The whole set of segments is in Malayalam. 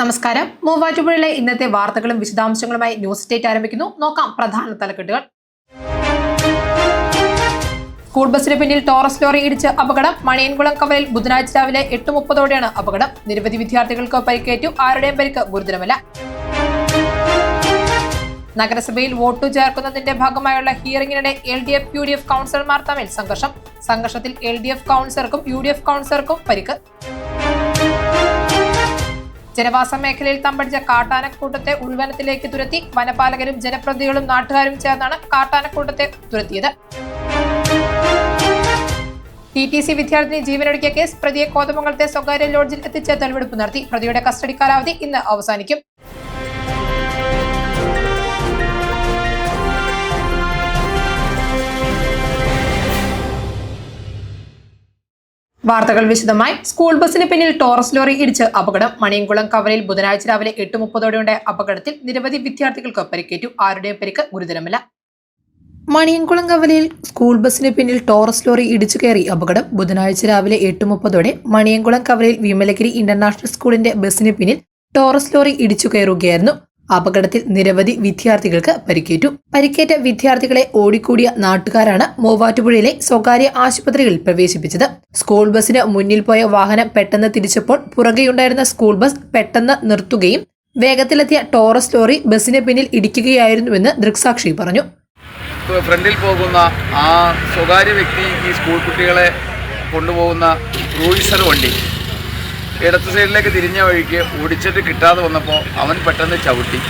നമസ്കാരം. മൂവാറ്റുപുഴയിലെ ഇന്നത്തെ വാർത്തകളും വിശദാംശങ്ങളുമായി ന്യൂസ് ഡേറ്റ് ആരംഭിക്കുന്നു. നോക്കാം പ്രധാന തലക്കെട്ടുകൾ. സ്കൂൾ ബസിന് പിന്നിൽ ടോറസ് ലോറി ഇടിച്ച് അപകടം. മണിയൻകുളം കവലിൽ ബുധനാഴ്ച രാവിലെ എട്ട് മുപ്പതോടെയാണ് അപകടം. നിരവധി വിദ്യാർത്ഥികൾക്ക് പരിക്കേറ്റു. ആരുടെയും പരിക്ക് ഗുരുതരമല്ല. നഗരസഭയിൽ വോട്ടു ചേർക്കുന്നതിന്റെ ഭാഗമായുള്ള ഹിയറിംഗിനിടെ L D F U D F കൗൺസിലർമാർ തമ്മിൽ സംഘർഷം. സംഘർഷത്തിൽ എൽ ഡി എഫ് കൗൺസിലർക്കും യു ഡി എഫ് കൗൺസിലർക്കും പരിക്ക്. ജനവാസ മേഖലയിൽ തമ്പടിച്ച കാട്ടാനക്കൂട്ടത്തെ ഉൾവനത്തിലേക്ക് തുരത്തി വനപാലകരും ജനപ്രതികളും നാട്ടുകാരും ചേർന്നാണ് കാട്ടാനക്കൂട്ടത്തെ തുരത്തിയത്. ടി ടി സി വിദ്യാർത്ഥിനി ജീവനൊടുക്കിയ കേസ് പ്രതിയെ കോതമംഗലത്തെ സ്വകാര്യ ലോഡ്ജിൽ എത്തിച്ച് തെളിവെടുപ്പ് നടത്തി. പ്രതിയുടെ കസ്റ്റഡി കാലാവധി ഇന്ന് അവസാനിക്കും. വാർത്തകൾ വിശദമായി. സ്കൂൾ ബസിന് പിന്നിൽ ടോറസ് ലോറി ഇടിച്ച് അപകടം. മണിയൻകുളം കവലയിൽ ബുധനാഴ്ച രാവിലെ എട്ട് മുപ്പതോടെയുണ്ടായ അപകടത്തിൽ നിരവധി വിദ്യാർത്ഥികൾക്ക് പരിക്കേറ്റു. ആരുടെയും പരിക്ക് ഗുരുതരമല്ല. മണിയൻകുളം കവലയിൽ സ്കൂൾ ബസിന് പിന്നിൽ ടോറസ് ലോറി ഇടിച്ചു കയറി അപകടം. ബുധനാഴ്ച രാവിലെ എട്ട് മുപ്പതോടെ മണിയൻകുളം കവലയിൽ വിമലഗിരി ഇന്റർനാഷണൽ സ്കൂളിന്റെ ബസിന് പിന്നിൽ ടോറസ് ലോറി ഇടിച്ചു കയറുകയായിരുന്നു. അപകടത്തിൽ നിരവധി വിദ്യാർത്ഥികൾക്ക് പരിക്കേറ്റു. പരിക്കേറ്റ വിദ്യാർത്ഥികളെ ഓടിക്കൂടിയ നാട്ടുകാരാണ് മൂവാറ്റുപുഴയിലെ സ്വകാര്യ ആശുപത്രിയിൽ പ്രവേശിപ്പിച്ചത്. സ്കൂൾ ബസിന് മുന്നിൽ പോയ വാഹനം പെട്ടെന്ന് തിരിച്ചപ്പോൾ പുറകെയുണ്ടായിരുന്ന സ്കൂൾ ബസ് പെട്ടെന്ന് നിർത്തുകയും വേഗത്തിലെത്തിയ ടോറസ് ലോറി ബസിന് പിന്നിൽ ഇടിക്കുകയായിരുന്നുവെന്ന് ദൃക്സാക്ഷി പറഞ്ഞു. ഫ്രണ്ടിൽ പോകുന്ന ആ സ്വകാര്യ വ്യക്തി ഈ സ്കൂൾ കുട്ടികളെ കൊണ്ടുപോകുന്ന ക്രൂയിസർ വണ്ടി ഇടത്ത് സൈഡിലേക്ക് തിരിഞ്ഞ വഴിക്ക് ഓടിച്ചിട്ട് കിട്ടാതെ വന്നപ്പോൾ അവൻ പെട്ടെന്ന് ചവിട്ടി.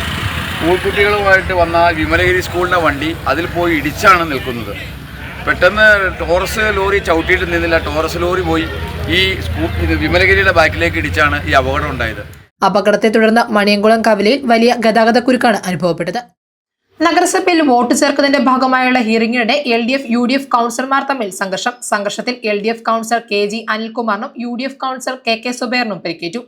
സ്കൂൾ കുട്ടികളുമായിട്ട് വന്ന വിമലഗിരി സ്കൂളിന്റെ വണ്ടി അതിൽ പോയി ഇടിച്ചാണ് നിൽക്കുന്നത്. പെട്ടെന്ന് ടോറസ് ലോറി ചവിട്ടിയിട്ട് നിന്നില്ല. ടോറസ് ലോറി പോയി ഈ സ്കൂൾ വിമലഗിരിയുടെ ബാക്കിലേക്ക് ഇടിച്ചാണ് ഈ അപകടം ഉണ്ടായത്. അപകടത്തെ തുടർന്ന് മണിയംകുളം കവലയിൽ വലിയ ഗതാഗതക്കുരുക്കാണ് അനുഭവപ്പെട്ടത്. നഗരസഭയിൽ വോട്ട് ചേർക്കുന്നതിന്റെ ഭാഗമായുള്ള ഹിയറിംഗിനിടെ L D F U D F കൗൺസിലർമാർ തമ്മിൽ സംഘർഷം. സംഘർഷത്തിൽ L D F councillor K G അനിൽകുമാറിനും U D F councillor K K സുബേറിനും പരിക്കേറ്റു.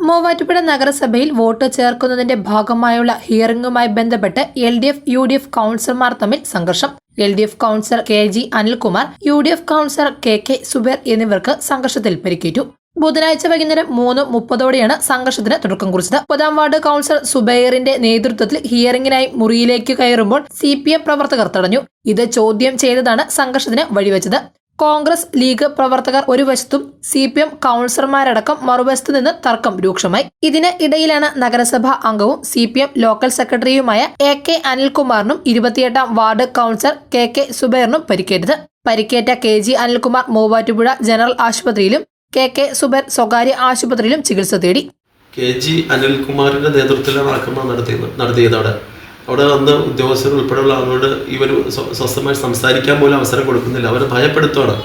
മൂവാറ്റുപുഴ നഗരസഭയിൽ വോട്ട് ചേർക്കുന്നതിന്റെ ഭാഗമായുള്ള ഹിയറിംഗുമായി ബന്ധപ്പെട്ട് L D F U D F കൗൺസിലർമാർ തമ്മിൽ സംഘർഷം. L D F councillor K G Anilkumar U D F councillor K K Zubair എന്നിവർക്ക് സംഘർഷത്തിൽ പരിക്കേറ്റു. ബുധനാഴ്ച വൈകുന്നേരം മൂന്ന് മുപ്പതോടെയാണ് സംഘർഷത്തിന് തുടക്കം കുറിച്ചത്. പൊതാം വാർഡ് കൗൺസിലർ സുബൈറിന്റെ നേതൃത്വത്തിൽ ഹിയറിംഗിനായി മുറിയിലേക്ക് കയറുമ്പോൾ സി പി എം പ്രവർത്തകർ തടഞ്ഞു. ഇത് ചോദ്യം ചെയ്തതാണ് സംഘർഷത്തിന് വഴിവെച്ചത്. കോൺഗ്രസ് ലീഗ് പ്രവർത്തകർ ഒരു വശത്തും സി പി എം കൗൺസിലർമാരടക്കം മറുവശത്തു നിന്ന് തർക്കം രൂക്ഷമായി. ഇതിന് ഇടയിലാണ് നഗരസഭാ അംഗവും സി പി എം ലോക്കൽ സെക്രട്ടറിയുമായ എ കെ അനിൽകുമാറിനും ഇരുപത്തിയെട്ടാം വാർഡ് കൗൺസിലർ കെ കെ സുബൈറിനും പരിക്കേറ്റത്. പരിക്കേറ്റ K G Anilkumar Muvattupuzha general ആശുപത്രിയിലും കെ കെ സുബർ സ്വകാര്യ ആശുപത്രിയിലും ചികിത്സ തേടി. കെ ജി അനിൽകുമാറിന്റെ നേതൃത്വത്തിലാണ് അക്രമം നടത്തിയത് നടത്തിയത് അവിടെ അവിടെ വന്ന് ഉദ്യോഗസ്ഥർ ഉൾപ്പെടെയുള്ള ആളുകളോട് ഇവർ സ്വ- സ്വസ്ഥമായി സംസാരിക്കാൻ പോലും അവസരം കൊടുക്കുന്നില്ല. അവരെ ഭയപ്പെടുത്തുകയാണ്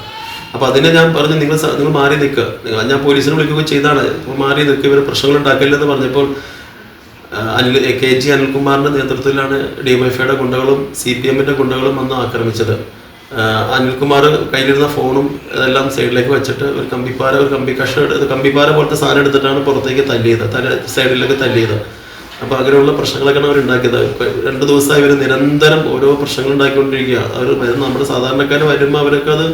അപ്പോൾ അതിനെ ഞാൻ പറഞ്ഞു നിങ്ങൾ നിങ്ങൾ മാറി നിൽക്കുക ഞാൻ പോലീസിനെ വിളിക്കുകയും ചെയ്താണ്. "നിങ്ങൾ മാറി നിൽക്കുക ഇവർ പ്രശ്നങ്ങൾ ഉണ്ടാക്കില്ലെന്ന് പറഞ്ഞപ്പോൾ അനിൽ കെ ജി അനിൽകുമാറിന്റെ നേതൃത്വത്തിലാണ് ഡി എം എഫ് ഗുണ്ടകളും സി പി എമ്മിന്റെ ഗുണ്ടകളും വന്ന് ആക്രമിച്ചത്. അനിൽകുമാർ കയ്യിലിരുന്ന ഫോണും ഇതെല്ലാം സൈഡിലേക്ക് വെച്ചിട്ട് ഒരു കമ്പിപ്പാര ഒരു കമ്പി കഷ്ണം എടുത്ത് കമ്പിപ്പാര പോലത്തെ സാധനം എടുത്തിട്ടാണ് പുറത്തേക്ക് തല്ലിയത് തല സൈഡിലേക്ക് തല്ലിയത്. അപ്പോൾ അങ്ങനെയുള്ള പ്രശ്നങ്ങളൊക്കെയാണ് അവർ ഉണ്ടാക്കിയത് രണ്ട് ദിവസമായി ഇവർ നിരന്തരം ഓരോ പ്രശ്നങ്ങൾ ഉണ്ടാക്കിക്കൊണ്ടിരിക്കുക. അവർ നമ്മുടെ സാധാരണക്കാർ വരുമ്പോൾ അവരൊക്കെ അത്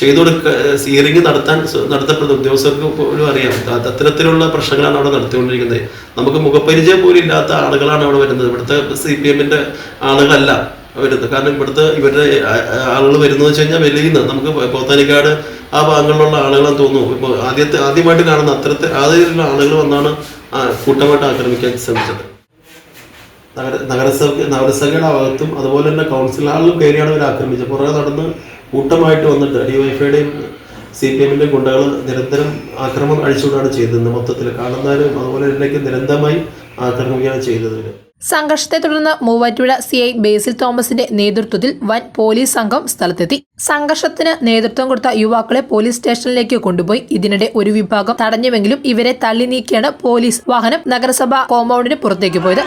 ചെയ്തു കൊടുക്ക സീറിങ് നടത്താൻ നടത്തപ്പെടുന്ന ഉദ്യോഗസ്ഥർക്ക് പോലും അറിയാം. അത് അത്തരത്തിലുള്ള പ്രശ്നങ്ങളാണ് അവിടെ നടത്തിക്കൊണ്ടിരിക്കുന്നത്. നമുക്ക് മുഖപരിചയം പോലും ഇല്ലാത്ത ആളുകളാണ് അവിടെ വരുന്നത്. ഇവിടുത്തെ സി പി എമ്മിന്റെ ആളുകളല്ല. വരുന്നത്. കാരണം ഇവിടുത്തെ ഇവരുടെ ആളുകൾ വരുന്നത് വെച്ച് കഴിഞ്ഞാൽ വെളിയുന്ന നമുക്ക് പോത്താനിക്കാട് ആ ഭാഗങ്ങളിലുള്ള ആളുകളെന്ന് തോന്നുന്നു. ഇപ്പോൾ ആദ്യത്തെ ആദ്യമായിട്ട് കാണുന്ന അത്തരത്തെ ആദ്യമുള്ള ആളുകൾ വന്നാണ് കൂട്ടമായിട്ട് ആക്രമിക്കാൻ ശ്രമിച്ചത്. നഗര നഗരസഭ നഗരസഭയുടെ ഭാഗത്തും അതുപോലെ തന്നെ കൗൺസിൽ ആളുകളും കയറിയാണ് ഇവർ ആക്രമിച്ചത്. പുറകെ നടന്ന് കൂട്ടമായിട്ട് വന്നിട്ട് ഡിവൈഫൈയുടെയും സി പി എമ്മിന്റെ ഗുണ്ടകൾ നിരന്തരം ആക്രമണം അഴിച്ചുകൊണ്ടാണ് ചെയ്തത്. മൊത്തത്തിൽ കാണുന്നവരും അതുപോലെ ഇതിലേക്ക് നിരന്തരമായി ആക്രമിക്കുകയാണ് ചെയ്തത്. സംഘർഷത്തെ തുടർന്ന് മൂവാറ്റുപുഴ സി ഐ ബേസിൽ തോമസിന്റെ നേതൃത്വത്തിൽ വൻ പോലീസ് സംഘം സ്ഥലത്തെത്തി സംഘർഷത്തിന് നേതൃത്വം കൊടുത്ത യുവാക്കളെ പോലീസ് സ്റ്റേഷനിലേക്ക് കൊണ്ടുപോയി ഇതിനിടെ ഒരു വിഭാഗം തടഞ്ഞുവെങ്കിലും ഇവരെ തള്ളി നീക്കിയാണ് പോലീസ് വാഹനം നഗരസഭാ കോമ്പൗണ്ടിന് പുറത്തേക്ക് പോയത്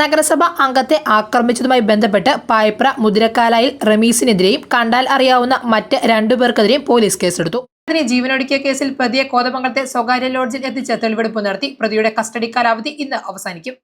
നഗരസഭ അംഗത്തെ ആക്രമിച്ചതുമായി ബന്ധപ്പെട്ട് പായപ്ര മുതിരക്കാലായിൽ റമീസിനെതിരെയും കണ്ടാൽ അറിയാവുന്ന മറ്റ് രണ്ടുപേർക്കെതിരെയും പോലീസ് കേസെടുത്തു. അതിനെ ജീവനൊടുക്കിയ കേസിൽ പ്രതിയെ കോതമംഗലത്തെ സ്വകാര്യ ലോഡ്ജിൽ എത്തിച്ച് തെളിവെടുപ്പ് നടത്തി പ്രതിയുടെ കസ്റ്റഡി കാലാവധി ഇന്ന് അവസാനിക്കും.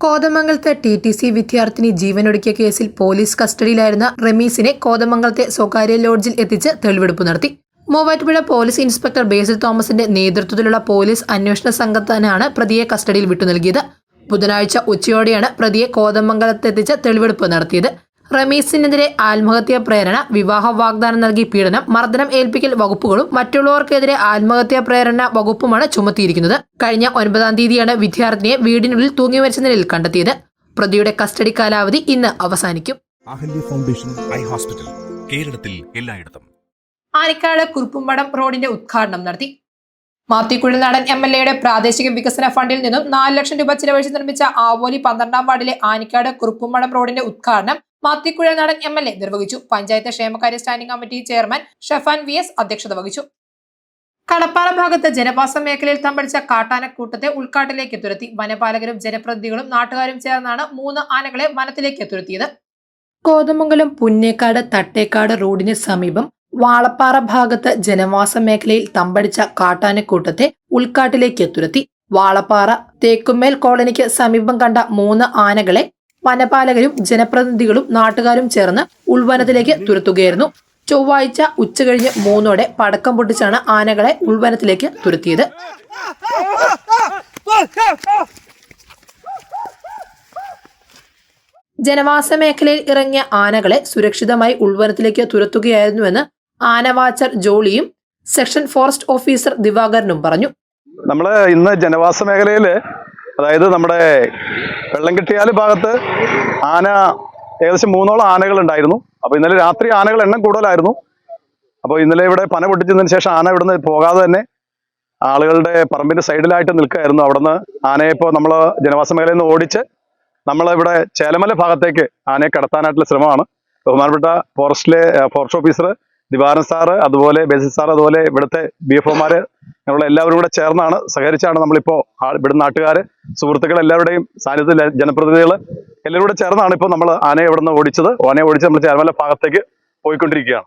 കോതമംഗലത്തെ ടി ടി സി വിദ്യാർത്ഥിനി ജീവനൊടുക്കിയ കേസിൽ പോലീസ് കസ്റ്റഡിയിലായിരുന്ന റമീസിനെ കോതമംഗലത്തെ സ്വകാര്യ ലോഡ്ജിൽ എത്തിച്ച് തെളിവെടുപ്പ് നടത്തി. മൂവാറ്റുപുഴ പോലീസ് ഇൻസ്പെക്ടർ ബേസിൽ തോമസിന്റെ നേതൃത്വത്തിലുള്ള പോലീസ് അന്വേഷണ സംഘത്തിനാണ് പ്രതിയെ കസ്റ്റഡിയിൽ വിട്ടു നൽകിയത്. ബുധനാഴ്ച ഉച്ചയോടെയാണ് പ്രതിയെ കോതമംഗലത്തെത്തിച്ച് തെളിവെടുപ്പ് നടത്തിയത്. റമീസിനെതിരെ ആത്മഹത്യാ പ്രേരണ വിവാഹ വാഗ്ദാനം നൽകി പീഡനം മർദ്ദനം ഏൽപ്പിക്കൽ വകുപ്പുകളും മറ്റുള്ളവർക്കെതിരെ ആത്മഹത്യാ പ്രേരണ വകുപ്പുമാണ് ചുമത്തിയിരിക്കുന്നത്. കഴിഞ്ഞ ഒൻപതാം തീയതിയാണ് വിദ്യാർത്ഥിനിയെ വീടിനുള്ളിൽ തൂങ്ങി മരിച്ച നിലയിൽ കണ്ടെത്തിയത്. പ്രതിയുടെ കസ്റ്റഡി കാലാവധി ഇന്ന് അവസാനിക്കും. Foundation eye hospital. കേരളത്തിൽ എല്ലായിടത്തും. ആനിക്കാട് കുറുപ്പുംപടം റോഡിന്റെ ഉദ്ഘാടനം നടത്തി. മാത്തിക്കുഴൽ നടൻ എം എൽ എയുടെ പ്രാദേശിക വികസന ഫണ്ടിൽ നിന്നും നാല് ലക്ഷം രൂപ ചിലവഴിച്ച് നിർമ്മിച്ച ആവോലി പന്ത്രണ്ടാം വാർഡിലെ ആനിക്കാട് കുറുപ്പുംപടം റോഡിന്റെ ഉദ്ഘാടനം മാത്തിക്കുഴൽ നടൻ എം എൽ എ നിർവഹിച്ചു. പഞ്ചായത്ത് ക്ഷേമകാര്യ standing committee chairman Shafan V S അധ്യക്ഷത വഹിച്ചു. കടപ്പാറ ഭാഗത്ത് ജനവാസ മേഖലയിൽ തമ്പടിച്ച കാട്ടാനക്കൂട്ടത്തെ ഉൾക്കാട്ടിലേക്ക് തുരത്തി. വനപാലകരും ജനപ്രതിനിധികളും നാട്ടുകാരും ചേർന്നാണ് മൂന്ന് ആനകളെ വനത്തിലേക്ക് തുരത്തിയത്. കോതമംഗലം പുന്നേക്കാട് തട്ടേക്കാട് റോഡിന് സമീപം വാളപ്പാറ ഭാഗത്ത് ജനവാസ മേഖലയിൽ തമ്പടിച്ച കാട്ടാനക്കൂട്ടത്തെ ഉൾക്കാട്ടിലേക്ക് തുരത്തി. വാളപ്പാറ തേക്കുമേൽ കോളനിക്ക് സമീപം കണ്ട മൂന്ന് ആനകളെ വനപാലകരും ജനപ്രതിനിധികളും നാട്ടുകാരും ചേർന്ന് ഉൾവനത്തിലേക്ക് തുരത്തുകയായിരുന്നു. ചൊവ്വാഴ്ച ഉച്ചകഴിഞ്ഞ് മൂന്നോടെ പടക്കം പൊട്ടിച്ചാണ് ആനകളെ ഉൾവനത്തിലേക്ക് തുരത്തിയത്. ജനവാസ മേഖലയിൽ ഇറങ്ങിയ ആനകളെ സുരക്ഷിതമായി ഉൾവനത്തിലേക്ക് തുരത്തുകയായിരുന്നുവെന്ന് ആനവാച്ചർ ജോളിയും സെക്ഷൻ ഫോറസ്റ്റ് ഓഫീസർ ദിവാകരനും പറഞ്ഞു. നമ്മൾ ഇന്ന് ജനവാസ മേഖലയിൽ അതായത് നമ്മുടെ വെള്ളം കിട്ടിയാൽ ഭാഗത്ത് ആന ഏകദേശം മൂന്നോളം ആനകൾ ഉണ്ടായിരുന്നു. അപ്പോൾ ഇന്നലെ രാത്രി ആനകൾ എണ്ണം കൂടുതലായിരുന്നു. അപ്പോൾ ഇന്നലെ ഇവിടെ പന പൊട്ടിച്ചതിന് ശേഷം ആന ഇവിടുന്ന് പോകാതെ തന്നെ ആളുകളുടെ പറമ്പിന്റെ സൈഡിലായിട്ട് നിൽക്കുകയായിരുന്നു. അവിടുന്ന് ആനയെ ഇപ്പോൾ നമ്മൾ ജനവാസ മേഖലയിൽ നിന്ന് ഓടിച്ച് നമ്മളിവിടെ ചേലമല ഭാഗത്തേക്ക് ആനയെ കടത്താനായിട്ടുള്ള ശ്രമമാണ്. ബഹുമാനപ്പെട്ട ഫോറസ്റ്റിലെ ഫോറസ്റ്റ് ഓഫീസർ ദിവാരൻ സാറ് അതുപോലെ ബേസിൽ സാർ അതുപോലെ ഇവിടുത്തെ ബി എഫ് ഒമാര് ഞങ്ങൾ എല്ലാവരും കൂടെ ചേർന്നാണ് സഹകരിച്ചാണ് നമ്മളിപ്പോൾ ഇവിടെ നാട്ടുകാർ സുഹൃത്തുക്കൾ എല്ലാവരുടെയും സാന്നിധ്യത്തിൽ ജനപ്രതിനിധികൾ എല്ലാവരും കൂടെ ചേർന്നാണ് ഇപ്പോൾ നമ്മൾ ആനയെ ഇവിടുന്ന് ഓടിച്ചത്. ആനയെ ഓടിച്ച് നമ്മൾ ചേർമല ഭാഗത്തേക്ക് പോയിക്കൊണ്ടിരിക്കുകയാണ്.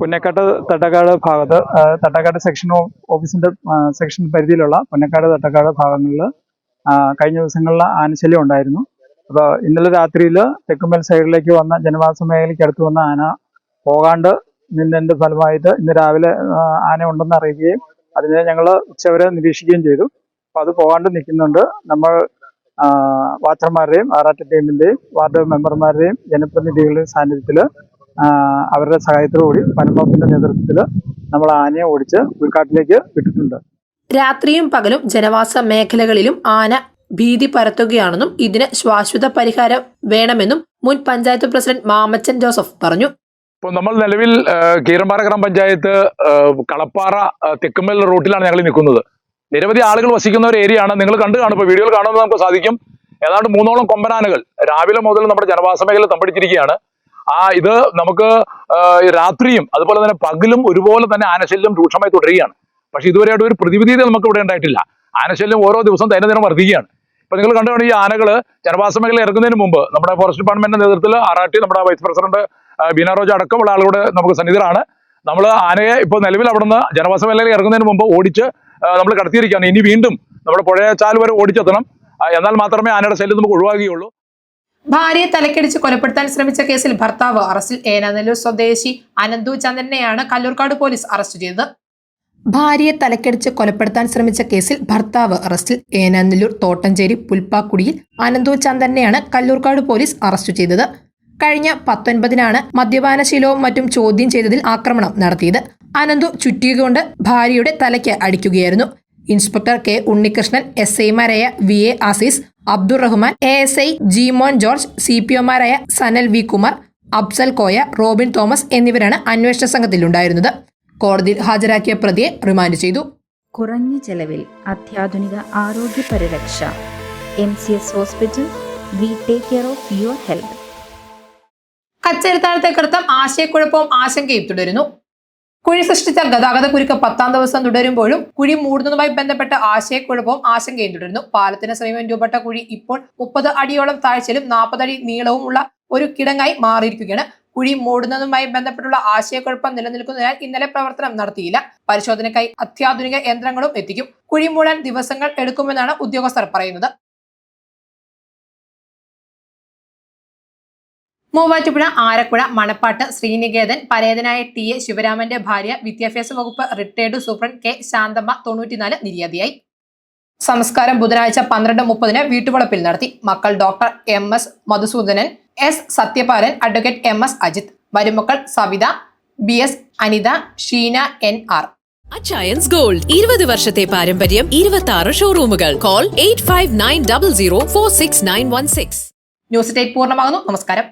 പുന്നക്കാട് തട്ടക്കാട് ഭാഗത്ത് തട്ടക്കാട് സെക്ഷൻ ഓഫീസിന്റെ സെക്ഷൻ പരിധിയിലുള്ള പുന്നക്കാട് തട്ടക്കാട് ഭാഗങ്ങളിൽ കഴിഞ്ഞ ദിവസങ്ങളിൽ ആനശല്യം ഉണ്ടായിരുന്നു. അപ്പോൾ ഇന്നലെ രാത്രിയിൽ തെക്കുമ്പൽ സൈഡിലേക്ക് വന്ന ജനവാസ മേഖലയ്ക്ക് അടുത്ത് വന്ന ആന പോകാണ്ട് നിന്നതിന്റെ ഫലമായിട്ട് ഇന്ന് രാവിലെ ആന ഉണ്ടെന്ന് അറിയുകയും അതിനെ ഞങ്ങൾ ഉച്ചവരെ നിരീക്ഷിക്കുകയും ചെയ്തു. അപ്പോൾ അത് പോകാണ്ട് നിൽക്കുന്നുണ്ട്. നമ്മൾ വാച്ചർമാരുടെയും ആറാട്ട് ടീമിന്റെയും വാർഡ് മെമ്പർമാരുടെയും ജനപ്രതിനിധികളുടെയും സാന്നിധ്യത്തിൽ അവരുടെ സഹായത്തോടുകൂടി വനംവകുപ്പിന്റെ നേതൃത്വത്തിൽ നമ്മൾ ആനയെ ഓടിച്ച് ഉൾക്കാട്ടിലേക്ക് വിട്ടിട്ടുണ്ട്. രാത്രിയും പകലും ജനവാസ മേഖലകളിലും ആന ഭീതി പരത്തുകയാണെന്നും ഇതിന് ശാശ്വത പരിഹാരം വേണമെന്നും മുൻ പഞ്ചായത്ത് പ്രസിഡന്റ് മാമച്ചൻ ജോസഫ് പറഞ്ഞു. ഇപ്പോൾ നമ്മൾ നിലവിൽ കീരമ്പാറ ഗ്രാം പഞ്ചായത്ത് കളപ്പാറ തെക്കുമ്പൽ റൂട്ടിലാണ് ഞങ്ങൾ നിൽക്കുന്നത്. നിരവധി ആളുകൾ വസിക്കുന്ന ഒരു ഏരിയയാണ്. നിങ്ങൾ കണ്ടു കാണും. ഇപ്പോൾ വീഡിയോയിൽ കാണുന്നത് നമുക്ക് സാധിക്കും. ഏതാണ്ട് മൂന്നോളം കൊമ്പനാനകൾ രാവിലെ മുതൽ നമ്മുടെ ജനവാസ മേഖല തമ്പടിച്ചിരിക്കുകയാണ്. ആ ഇത് നമുക്ക് രാത്രിയും അതുപോലെ തന്നെ പകലും ഒരുപോലെ തന്നെ ആനശല്യം രൂക്ഷമായി തുടരുകയാണ്. പക്ഷെ ഇതുവരെയായിട്ട് ഒരു പ്രതിവിധി നമുക്ക് ഇവിടെ ഉണ്ടായിട്ടില്ല. ആനശല്യം ഓരോ ദിവസം ദൈനംദിനം വർദ്ധിക്കുകയാണ്. ഇപ്പൊ നിങ്ങൾ കണ്ടുകാണ് ഈ ആനകൾ ജനവാസ മേഖല ഇറങ്ങുന്നതിന് മുമ്പ് നമ്മുടെ ഫോറസ്റ്റ് ഡിപ്പാർട്ട്മെന്റിന്റെ നേതൃത്വത്തിൽ ആറാട്ടി നമ്മുടെ വൈസ് പ്രസിഡന്റ് ബീന റോജ അടക്കമുള്ള ആളുകളുടെ നമുക്ക് സന്നിധരാണ് നമ്മൾ ആനയെ ഇപ്പോൾ നിലവിൽ അവിടുന്ന് ജനവാസ മേഖലയിൽ ഇറങ്ങുന്നതിന് മുമ്പ് ഓടിച്ച് നമ്മൾ കടത്തിയിരിക്കുകയാണ്. ഇനി വീണ്ടും നമ്മുടെ പുഴയച്ചാൽ വരെ ഓടിച്ചെത്തണം. എന്നാൽ മാത്രമേ ആനയുടെ ശല്യം നമുക്ക് ഒഴിവാക്കുകയുള്ളൂ ഭാര്യയെ തലക്കടിച്ച് കൊലപ്പെടുത്താൻ ശ്രമിച്ച കേസിൽ ഭർത്താവ് അറസ്റ്റിൽ ഏനാനല്ലൂർ സ്വദേശി അനന്തു ചന്ദ്രനെയാണ് കല്ലൂർക്കാട് പോലീസ് അറസ്റ്റ് ചെയ്തത്. ഭാര്യയെ തലക്കടിച്ച് കൊലപ്പെടുത്താൻ ശ്രമിച്ച കേസിൽ ഭർത്താവ് അറസ്റ്റിൽ ഏനാനല്ലൂർ തോട്ടഞ്ചേരി പുൽപ്പാക്കുടിയിൽ അനന്തു ചന്ദ്രനെയാണ് കല്ലൂർക്കാട് പോലീസ് അറസ്റ്റ് ചെയ്തത്. കഴിഞ്ഞ പത്തൊൻപതിനാണ് മദ്യപാനശീലവും മറ്റും ചോദ്യം ചെയ്തതിൽ ആക്രമണം നടത്തിയത്. അനന്തു ചുറ്റിക ഭാര്യയുടെ തലയ്ക്ക് അടിക്കുകയായിരുന്നു. ഇൻസ്പെക്ടർ കെ ഉണ്ണികൃഷ്ണൻ എസ് ഐമാരായ V A Azees Abdul Rahman A S I Jimon George C P ഒമാരായ Sanal V Kumar Absal Koya Robin Thomas എന്നിവരാണ് അന്വേഷണ സംഘത്തിലുണ്ടായിരുന്നത്. കോടതിയിൽ ഹാജരാക്കിയ പ്രതിയെ റിമാൻഡ് ചെയ്തു. കുറഞ്ഞ ചെലവിൽ അത്യാധുനിക ആരോഗ്യ പരിരക്ഷ M C S hospital we take care of your health. കച്ചേരിത്താഴത്തെ കൃത്തം ആശയക്കുഴപ്പവും ആശങ്കയും തുടരുന്നു. കുഴി സൃഷ്ടിച്ച ഗതാഗത കുരുക്ക് പത്താം ദിവസം തുടരുമ്പോഴും കുഴി മൂടുന്നതുമായി ബന്ധപ്പെട്ട ആശയക്കുഴപ്പവും ആശങ്കയും തുടരുന്നു. പാലത്തിന് സമീപം രൂപപ്പെട്ട കുഴി ഇപ്പോൾ മുപ്പത് അടിയോളം താഴ്ചയിലും നാൽപ്പത് അടി നീളവും ഉള്ള ഒരു കിടങ്ങായി മാറിയിരിക്കുകയാണ്. കുഴി മൂടുന്നതുമായി ബന്ധപ്പെട്ടുള്ള ആശയക്കുഴപ്പം നിലനിൽക്കുന്നതിനാൽ ഇന്നലെ പ്രവർത്തനം നടത്തിയില്ല. പരിശോധനയ്ക്കായി അത്യാധുനിക യന്ത്രങ്ങളും എത്തിക്കും. കുഴി മൂടാൻ ദിവസങ്ങൾ എടുക്കുമെന്നാണ് ഉദ്യോഗസ്ഥർ പറയുന്നത്. മൂവാറ്റുപുഴ ആരക്കുഴ മണപ്പാട്ട് ശ്രീനികേതൻ പരേതനായ ടി എ ശിവരാമന്റെ ഭാര്യ വിദ്യാഭ്യാസ വകുപ്പ് റിട്ടയർഡ് സൂപ്രണ്ട് കെ ശാന്തമ്മ തൊണ്ണൂറ്റിനാല് നിര്യാതിയായി. സംസ്കാരം ബുധനാഴ്ച പന്ത്രണ്ട് മുപ്പതിന് വീട്ടുവളപ്പിൽ നടത്തി. മക്കൾ doctor M S Madhusudanan S Sathyapalan advocate M S Ajith. മരുമക്കൾ Savitha B S Anitha Sheena N R. Achayans gold. ഇരുപത് വർഷത്തെ പാരമ്പര്യം ഇരുപത്തി ആറ് ഷോറൂമുകൾ. Call eight five nine double zero four six nine one six. News date പൂർണമാകുന്നു. നമസ്കാരം.